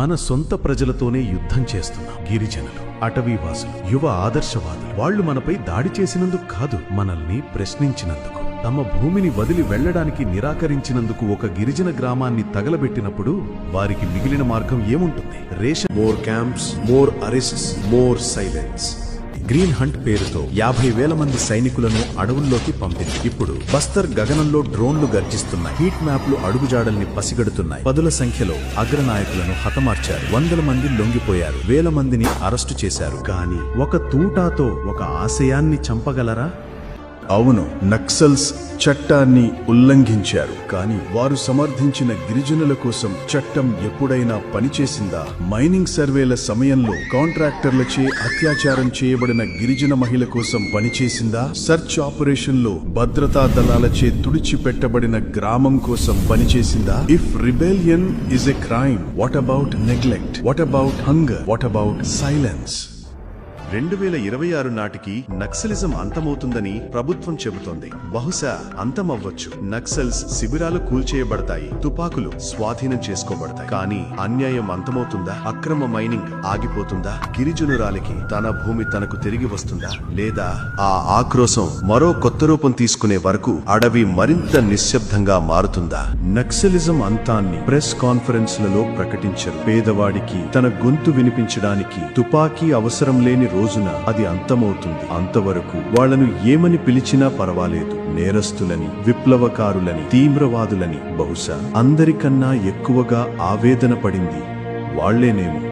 మన సొంత ప్రజలతోనే యుద్ధం చేస్తున్నాం గిరిజనులు అటవీవాసులు యువ ఆదర్శవాదులు. వాళ్ళు మనపై దాడి చేసినందుకు కాదు మనల్ని ప్రశ్నించినందుకు. తమ భూమిని వదిలి వెళ్ళడానికి నిరాకరించినందుకు ఒక గిరిజన గ్రామాన్ని తగలబెట్టినప్పుడు వారికి మిగిలిన మార్గం ఏముంటుంది? Ration more camps more arrests more silence green hunt పేరుతో యాభై వేల మంది సైనికులను అడవుల్లోకి పంపింది. ఇప్పుడు బస్తర్ గగనంలో డ్రోన్లు గర్జిస్తున్నాయి హీట్ మ్యాప్లు అడుగుజాడల్ని పసిగడుతున్నాయి. పదుల సంఖ్యలో అగ్రనాయకులను హతమార్చారు. వందల మంది లొంగిపోయారు. వేల మందిని అరెస్టు చేశారు. కానీ ఒక తూటాతో ఒక ఆశయాన్ని చంపగలరా? అవును నక్సల్స్ చట్టాన్ని ఉల్లంఘించారు. కానీ వారు సమర్థించిన గిరిజనుల కోసం చట్టం ఎప్పుడైనా పనిచేసిందా? మైనింగ్ సర్వేల సమయంలో కాంట్రాక్టర్లచే అత్యాచారం చేయబడిన గిరిజన మహిళ కోసం పనిచేసిందా? సర్చ్ ఆపరేషన్లో భద్రతా దళాలచే తుడిచిపెట్టబడిన గ్రామం కోసం పనిచేసిందా? If rebellion is a crime what about neglect? What about hunger? What about silence? రెండు వేల ఇరవై ఆరు నాటికి నక్సలిజం అంతమవుతుందని ప్రభుత్వం చెబుతోంది. బహుశా అంతమవ్వచ్చు. నక్సల్స్ శిబిరాలు కూల్చేయబడతాయి. తుపాకులు స్వాధీనం చేసుకోబడతాయి. కానీ అన్యాయం అంతమవుతుందా? అక్రమ మైనింగ్ ఆగిపోతుందా? గిరిజనురాలికి తన భూమి తనకు తిరిగి వస్తుందా? లేదా ఆ ఆక్రోశం మరో కొత్త రూపం తీసుకునే వరకు అడవి మరింత నిశ్శబ్దంగా మారుతుందా? నక్సలిజం అంతాన్ని ప్రెస్ కాన్ఫరెన్స్లలో ప్రకటించరు. పేదవాడికి తన గొంతు వినిపించడానికి తుపాకీ అవసరం లేని రోజున అది అంతమవుతుంది. అంతవరకు వాళ్ళను ఏమని పిలిచినా పర్వాలేదు. నేరస్తులని విప్లవకారులని తీవ్రవాదులని బహుశా అందరికన్నా ఎక్కువగా ఆవేదన పడింది. వాళ్ళేనేమో